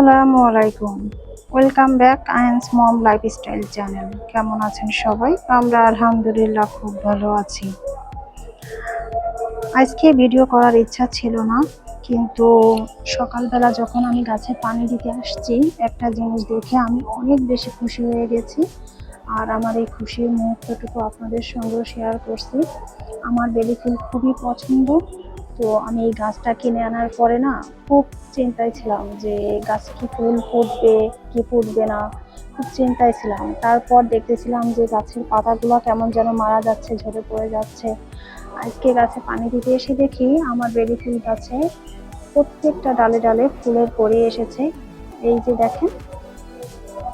আসসালামু আলাইকুম। Welcome back আইন্স মম লাইফস্টাইল চ্যানেল কেমন আছেন সবাই? আমরা আলহামদুলিল্লাহ খুব ভালো আছি। আজকে ভিডিও করার ইচ্ছা ছিল না, কিন্তু সকালবেলা যখন আমি গাছে পানি দিতে আসছি, একটা জিনিস দেখে আমি অনেক বেশি খুশি হয়ে গেছি। আর আমার এই খুশির মুহূর্তটুকু আপনাদের সঙ্গেও শেয়ার করছি। আমার বেলি ফুল খুবই পছন্দ। তো আমি এই গাছটা কিনে আনার পরে না খুব চিন্তায় ছিলাম যে গাছ কি ফুল ফুটবে, কি ফুটবে না। খুব চিন্তায় ছিলাম। তারপর দেখতেছিলাম যে গাছের পাতাগুলো কেমন যেন মারা যাচ্ছে, ঝরে পড়ে যাচ্ছে। আজকে গাছে পানি দিতে এসে দেখি আমার বেলি ফুল গাছে প্রত্যেকটা ডালে ডালে ফুলের পরে এসেছে। এই যে দেখেন,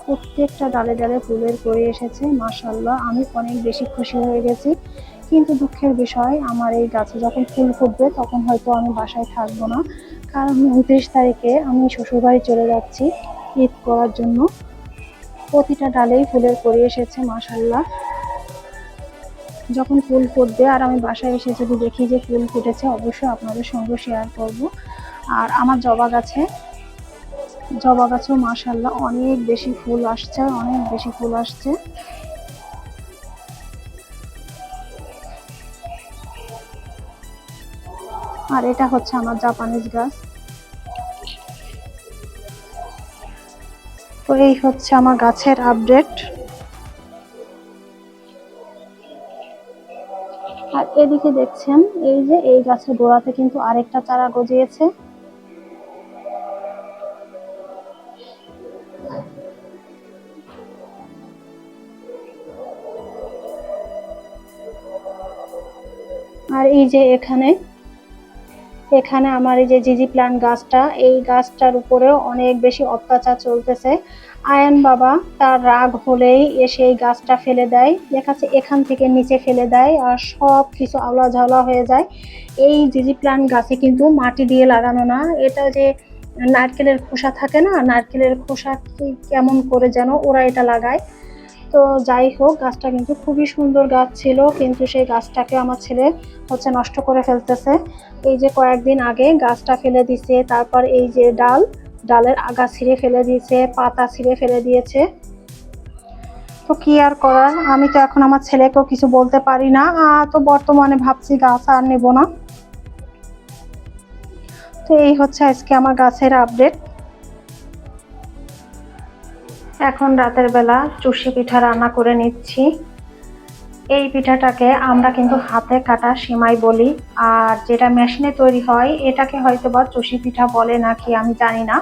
প্রত্যেকটা ডালে ডালে ফুলের পরে এসেছে। মাশাল্লাহ আমি অনেক বেশি খুশি হয়ে গেছি। কিন্তু দুঃখের বিষয়, আমার এই গাছে যখন ফুল ফুটবে, তখন হয়তো আমি বাসায় থাকব না। কারণ উনত্রিশ তারিখে আমি শ্বশুরবাড়ি চলে যাচ্ছি ঈদ করার জন্য। প্রতিটা ডালেই ফুলের পরে এসেছে মাশাল্লাহ যখন ফুল ফুটবে আর আমি বাসায় এসে যদি দেখি যে ফুল ফুটেছে, অবশ্যই আপনাদের সঙ্গে শেয়ার করব। আর আমার জবা গাছে, জবা গাছেও মাশাল্লাহ অনেক বেশি ফুল আসছে, অনেক বেশি ফুল আসছে। আর এটা হচ্ছে আমার জাপানিজ গাছ তো এই হচ্ছে আমার গাছের আপডেট আর এদিকে দেখছেন, এই যে এই গাছের গোড়াতে কিন্তু আরেকটা চারা গজিয়েছে। আর এই যে এখানে এখানে আমার এই যে জিজি প্লান্ট গাছটা, এই গাছটার উপরেও অনেক বেশি অত্যাচার চলতেছে। আয়ন বাবা তার রাগ হলেই এসে এই গাছটা ফেলে দেয়। দেখাচ্ছে এখান থেকে নিচে ফেলে দেয় আর সব কিছু আওলা ঝাওলা হয়ে যায়। এই জিজি প্লান্ট গাছে কিন্তু মাটি দিয়ে লাগানো না। এটা যে নারকেলের খোসা থাকে না, নারকেলের খোসা কেমন করে যেন ওরা এটা লাগায়। তো যাই হোক, গাছটা কিন্তু খুবই সুন্দর গাছ ছিল, কিন্তু সেই গাছটাকে আমার ছেলে হচ্ছে নষ্ট করে ফেলতেছে। এই যে কয়েকদিন আগে গাছটা ফেলে দিছে, তারপর এই যে ডাল, ডালের আগা ছিঁড়ে ফেলে দিয়েছে, পাতা ছিঁড়ে ফেলে দিয়েছে। তো কি আর করার? আমি তো এখন আমার ছেলেকেও কিছু বলতে পারি না তো বর্তমানে ভাবছি গাছ আর নেব না। তো এই হচ্ছে আজকে আমার গাছের আপডেট এখন রাতের বেলা চুষি পিঠা রান্না করে নিচ্ছি। এই পিঠাটাকে আমরা কিন্তু হাতে কাটা সেমাই বলি, আর যেটা মেশিনে তৈরি হয়, এটাকে হয়তো বা চুষি পিঠা বলে নাকি আমি জানি না।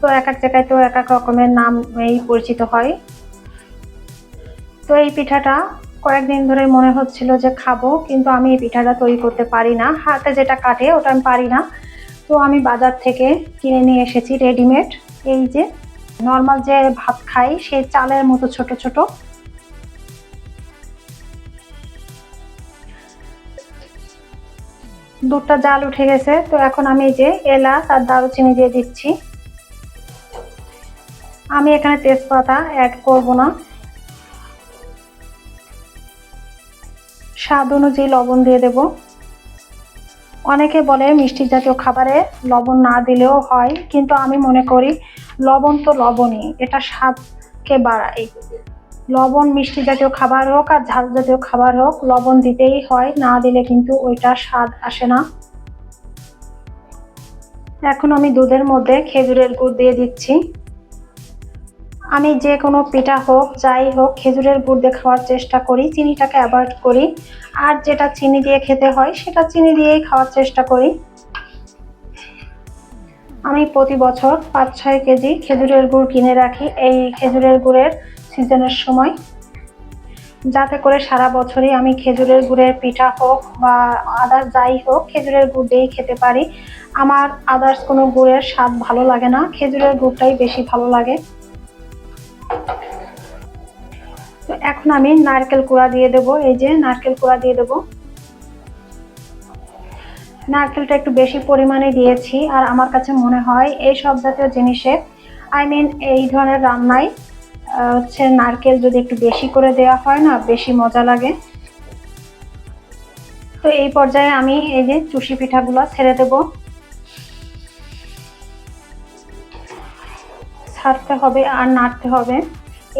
তো এক এক জায়গায় তো এক এক রকমের নাম এই পরিচিত হয়। তো এই পিঠাটা কয়েকদিন ধরে মনে হচ্ছিল যে খাব, কিন্তু আমি এই পিঠাটা তৈরি করতে পারি না। হাতে যেটা কাটে, ওটা আমি পারি না। তো আমি বাজার থেকে কিনে নিয়ে এসেছি রেডিমেড। এই যে নর্মাল যে ভাত খাই, সেই চালের মতো ছোট ছোট। দুধটা জাল উঠে গেছে, তো এখন আমি যে এলাচ আর দারুচিনি দিয়ে দিচ্ছি। আমি এখানে তেজপাতা অ্যাড করব না। স্বাদ অনুযায়ী লবণ দিয়ে দেব। অনেকে বলে মিষ্টি জাতীয় খাবারে লবণ না দিলেও হয়, কিন্তু আমি মনে করি লবণ তো লবণই, এটা স্বাদকে বাড়ায়। লবণ মিষ্টি জাতীয় খাবার হোক আর ঝাল জাতীয় খাবার হোক, লবণ দিতেই হয়, না দিলে কিন্তু ওইটা স্বাদ আসে না। এখন আমি দুধের মধ্যে খেজুরের গুড় দিয়ে দিচ্ছি। আমি যে কোনো পিঠা হোক, যাই হোক, খেজুরের গুড় দিয়ে খাওয়ার চেষ্টা করি, চিনিটাকে অ্যাভয়েড করি। আর যেটা চিনি দিয়ে খেতে হয়, সেটা চিনি দিয়েই খাওয়ার চেষ্টা করি। আমি প্রতি বছর পাঁচ, ছয় কেজি খেজুরের গুড় কিনে রাখি এই খেজুরের গুড়ের সিজনের সময়। যাতে করে সারা বছরই আমি খেজুরের গুড়ের পিঠা হোক বা আদার্স যাই হোক খেজুরের গুড় দিয়েই খেতে পারি। আমার আদার্স কোনো গুড়ের স্বাদ ভালো লাগে না, খেজুরের গুড়টাই বেশি ভালো লাগে। তো এখন আমি নারকেল কুড়া দিয়ে দেবো, এই যে নারকেল কুড়া দিয়ে দেবো। নারকেলটা একটু বেশি পরিমাণে দিয়েছি, আর আমার কাছে মনে হয় এই সব জাতীয় জিনিসে আই মিন এই ধরনের রান্নায় হচ্ছে নারকেল যদি একটু বেশি করে দেওয়া হয় না, বেশি মজা লাগে। তো এই পর্যায়ে আমি এই যে চুষি পিঠাগুলো ছেড়ে দেব। ছাড়তে হবে আর নাড়তে হবে।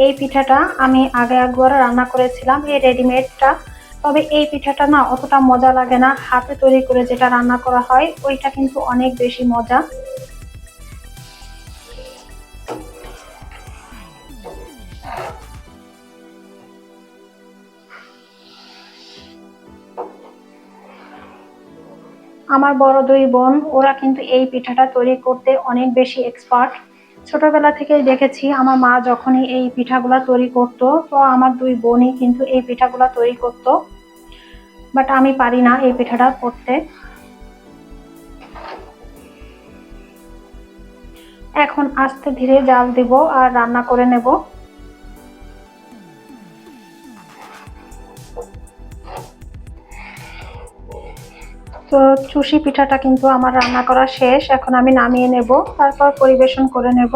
এই পিঠাটা আমি আগে একবার রান্না করেছিলাম, এই রেডিমেডটা তবে এই পিঠাটা না অতটা মজা লাগে না। হাতে তৈরি করে যেটা রান্না করা হয়, ওইটা কিন্তু অনেক বেশি মজা। আমার বড় দুই বোন, ওরা কিন্তু এই পিঠাটা তৈরি করতে অনেক বেশি এক্সপার্ট ছোটবেলা থেকেই দেখেছি, আমার মা যখনই এই পিঠাগুলা তৈরি করত, তো আমার দুই বোনই কিন্তু এই পিঠাগুলা তৈরি করত। বাট আমি পারি না এই পিঠাটা করতে। এখন আস্তে ধীরে জাল দিব আর রান্না করে নেব। তো চুষি পিঠাটা কিন্তু আমার রান্না করা শেষ, এখন আমি নামিয়ে নেব, তারপর পরিবেশন করে নেব।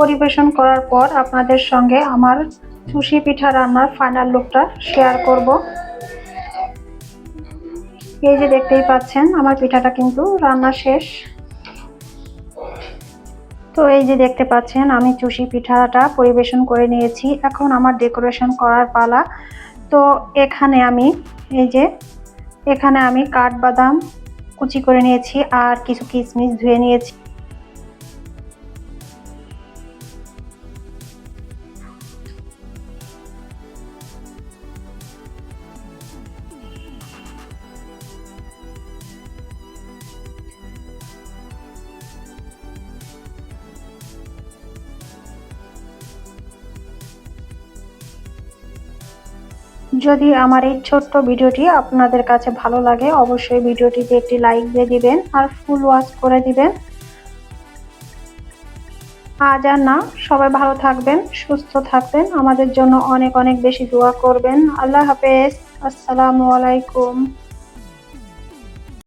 পরিবেশন করার পর আপনাদের সঙ্গে আমার চুষি পিঠা রান্নার ফাইনাল লুকটা শেয়ার করব। এই যে দেখতেই পাচ্ছেন, আমার পিঠাটা কিন্তু রান্না শেষ। তো এই যে দেখতে পাচ্ছেন, আমি চুষি পিঠাটা পরিবেশন করে নিয়েছি। এখন আমার ডেকোরেশন করার পালা। তো এখানে আমি এই যে এখানে আমি কাঠবাদাম কুচি করে নিয়েছি আর কিছু কিশমিশ ধুয়ে নিয়েছি। যদি আমার এই ছোট্ট ভিডিওটি আপনাদের কাছে ভালো লাগে, অবশ্যই ভিডিওটিতে একটি লাইক দিয়ে দিবেন আর ফুল ওয়াচ করে দিবেন। আজ আর না, সবাই ভালো থাকবেন, সুস্থ থাকবেন, আমাদের জন্য অনেক অনেক বেশি দোয়া করবেন। আল্লাহ হাফেজ, আসসালামু আলাইকুম।